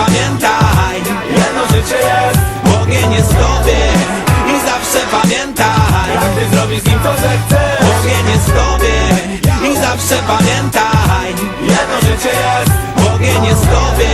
pamiętaj. Jedno życie jest Ogień jest w tobie. I zawsze pamiętaj. Jak ty zrobisz z nim to, że chcesz Ogień jest w tobie. I zawsze pamiętaj. Jedno życie jest Ogień jest w tobie.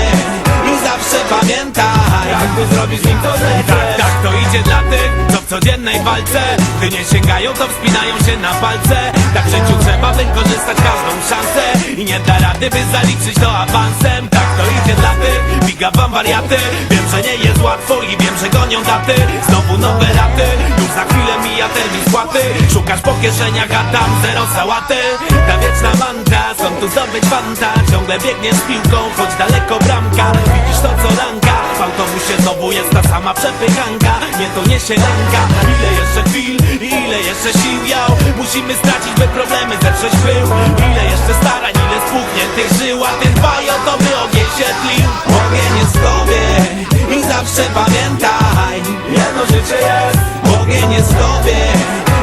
I zawsze pamiętaj. Jak ty zrobisz z nim to, że chcesz to idzie dla tych, co w codziennej walce. Gdy nie sięgają, to wspinają się na palce. Tak w życiu trzeba wykorzystać każdą szansę. I nie da rady, by zaliczyć to awansem. Tak, to idzie dla tych, biga wam wariaty. Wiem, że nie jest łatwo i wiem, że gonią daty. Znowu nowe raty, już za chwilę mija termin spłaty. Szukasz po kieszeniach, a tam zero sałaty. Ta wieczna mantra, skąd tu zdobyć fanta Ciągle biegniesz z piłką, choć daleko bramka. Widzisz to co ranka, w autobusie znowu jest ta sama przepychanka Nie to nie się lęka, ile jeszcze chwil, ile jeszcze sił ją Musimy stracić, by problemy zetrzeć w pył Ile jeszcze starań, ile spuchniętych żył A ten dbaj o to, by ogień się tlił. Ogień jest w tobie i zawsze pamiętaj. Jedno życie jest Ogień jest w tobie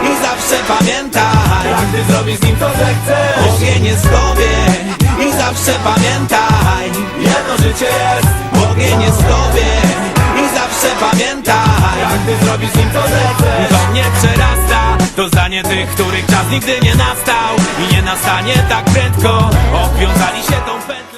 i zawsze pamiętaj. Każdy zrobi z nim to, że chce Ogień jest w tobie i zawsze pamiętaj Każdy zrobi z nim chce To mnie przerasta To zdanie tych, których czas nigdy nie nastał. I nie nastanie tak prędko. Obwiązali się tą pętlą